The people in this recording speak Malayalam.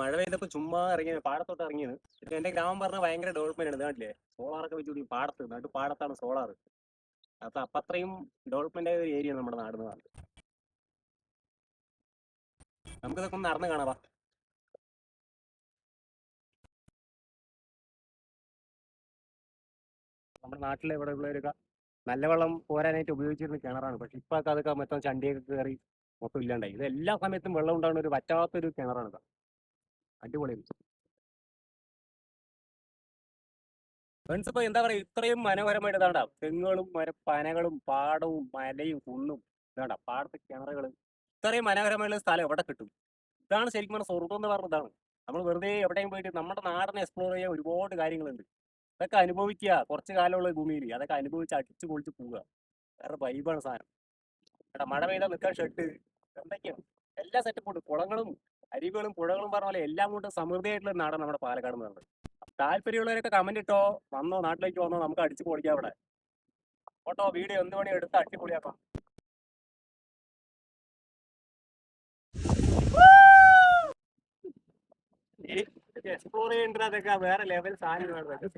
മഴ പെയ്തപ്പോ ചുമ്മാ ഇറങ്ങിയത് പാടത്തോട്ട് ഇറങ്ങിയത്. എന്റെ ഗ്രാമം പറഞ്ഞ ഭയങ്കര ഡെവലപ്മെന്റ് ആണ്. നാട്ടിലെ സോളാറൊക്കെ വെച്ചുകൂടി പാടത്ത് നാട്ടു പാടത്താണ് സോളാർ അപ്പൊ അപ്പൊ അത്രയും ഡെവലപ്മെന്റ് ആയ ഒരു ഏരിയ നമ്മുടെ നാട് നാട് നമുക്കിതൊക്കെ ഒന്ന് നടന്ന് കാണാം. നമ്മുടെ നാട്ടിലെ ഇവിടെ ഉള്ളവരൊക്കെ നല്ല വെള്ളം പോരാനായിട്ട് ഉപയോഗിച്ചിരുന്ന കിണറാണ്. പക്ഷെ ഇപ്പൊ അതൊക്കെ മൊത്തം ചണ്ടിയൊക്കെ കയറി മൊത്തം ഇല്ലാണ്ടായി. ഇത് എല്ലാ സമയത്തും വെള്ളം ഉണ്ടാകുന്ന ഒരു പറ്റാത്തൊരു കിണറാണ് ഇത് അടിപൊളിയാണ് ഫ്രണ്ട്സ് എന്താ പറയാ? ഇത്രയും മനോഹരമായിട്ട് ഇതാണ്ടാ. തെങ്ങുകളും പനകളും പാടവും മലയും കുന്നും ഇതാണ്ടാ. പാടത്തെ കിണറുകൾ ഇത്രയും മനോഹരമായുള്ള സ്ഥലം എവിടെ കിട്ടും? ഇതാണ് ശരിക്കും പറഞ്ഞ സ്വർഗം എന്ന് പറഞ്ഞ ഇതാണ്. നമ്മൾ വെറുതെ എവിടെയും പോയിട്ട് നമ്മുടെ നാടിനെ എക്സ്പ്ലോർ ചെയ്യാൻ ഒരുപാട് കാര്യങ്ങളുണ്ട്. അതൊക്കെ അനുഭവിക്കുക. കുറച്ച് കാലമുള്ള ഭൂമിയിൽ അതൊക്കെ അനുഭവിച്ച് അടിച്ചു പൊളിച്ച് പോവുക. വേറെ വൈബാണ് സാധനം. എടാ മഴ പെയ്താൽ നിൽക്കാൻ ഷർട്ട് എന്തൊക്കെയാണ് എല്ലാ സെറ്റപ്പും ഉണ്ട്. കുളങ്ങളും അരുവികളും പുഴകളും പറഞ്ഞ പോലെ എല്ലാം കൊണ്ടും സമൃദ്ധിയായിട്ടുള്ള നാടാണ് നമ്മുടെ പാലക്കാട് എന്ന് പറയുന്നത്. താല്പര്യമുള്ളവരൊക്കെ കമന്റ് ഇട്ടോ വന്നോ നാട്ടിലേക്ക് വന്നോ നമുക്ക് അടിച്ചു പൊളിക്കാം അവിടെ. ഫോട്ടോ വീഡിയോ എന്ത് വേണേ എടുത്ത് അടിപൊളിയാക്കാം എക്സ്പ്ലോർ ചെയ്യേണ്ടതൊക്കെ വേറെ ലെവൽ സാധനങ്ങളാണ്.